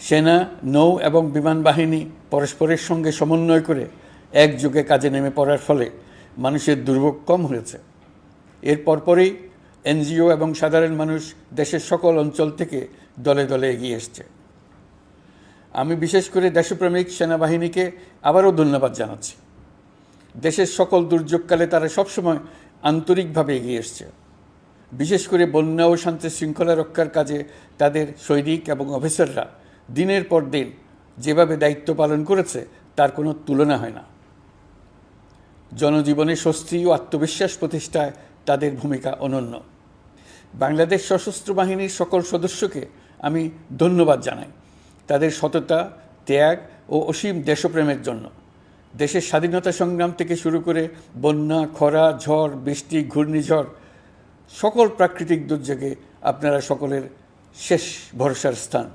সেনা, নৌ এবং বিমান বাহিনী পরস্পরের সঙ্গে সমন্বয় করে একযোগে কাজে নেমে পড়ার ফলে মানুষের দুর্ভোগ কম হয়েছে। এর পরপরই এনজিও এবং সাধারণ মানুষ দেশের সকল অঞ্চল থেকে দলে দলে এগিয়ে এসছে। আমি বিশেষ করে দেশপ্রেমিক সেনাবাহিনীকে আবারও ধন্যবাদ জানাচ্ছি। দেশের সকল দুর্যোগকালে তারা সবসময় আন্তরিকভাবে এগিয়ে এসছে। বিশেষ করে বন্যা ও শান্তি শৃঙ্খলা রক্ষার কাজে তাদের সৈনিক এবং অফিসাররা দিনের পর দিন যেভাবে দায়িত্ব পালন করেছে, তার কোনো তুলনা হয় না। জনজীবনে স্বস্তি ও আত্মবিশ্বাস প্রতিষ্ঠায় তাদের ভূমিকা অনন্য। বাংলাদেশ সশস্ত্র বাহিনীর সকল সদস্যকে আমি ধন্যবাদ জানাই। তাদের সততা, ত্যাগ ও অসীম দেশপ্রেমের জন্য। দেশের স্বাধীনতা সংগ্রাম থেকে শুরু করে বন্যা, খরা, ঝড়, বৃষ্টি, ঘূর্ণিঝড়, সকল প্রাকৃতিক দুর্যোগে আপনারা সকলের শেষ ভরসার স্থান।